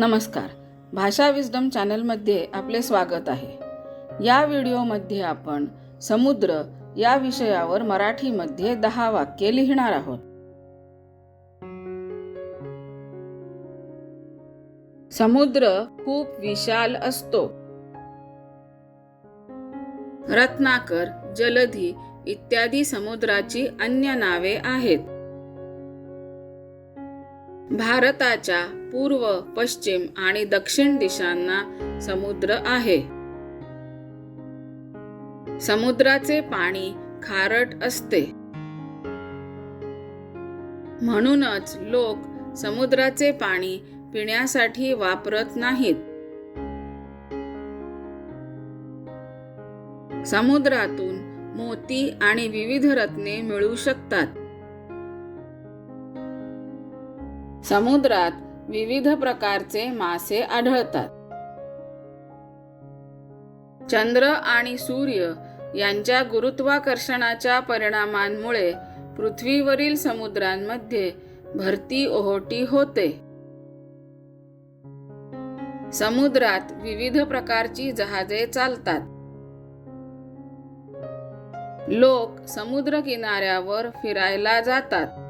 नमस्कार. भाषा विजडम चॅनलमध्ये आपले स्वागत आहे. या व्हिडिओमध्ये आपण समुद्र या विषयावर मराठीमध्ये दहा वाक्ये लिहिणार आहोत. समुद्र खूप विशाल असतो. रत्नाकर जलधी इत्यादी समुद्राची अन्य नावे आहेत. भारताच्या पूर्व पश्चिम आणि दक्षिण दिशांना समुद्र आहे. समुद्राचे पाणी खारट असते. म्हणूनच लोक समुद्राचे पाणी पिण्यासाठी वापरत नाहीत. समुद्रातून मोती आणि विविध रत्ने मिळू शकतात. समुद्रात विविध प्रकारचे मासे आढळतात. चंद्र आणि सूर्य यांच्या गुरुत्वाकर्षणाच्या परिणामांमुळे पृथ्वीवरील समुद्रांमध्ये भरती ओहोटी होते. समुद्रात विविध प्रकारची जहाजे चालतात. लोक समुद्र किनाऱ्यावर फिरायला जातात.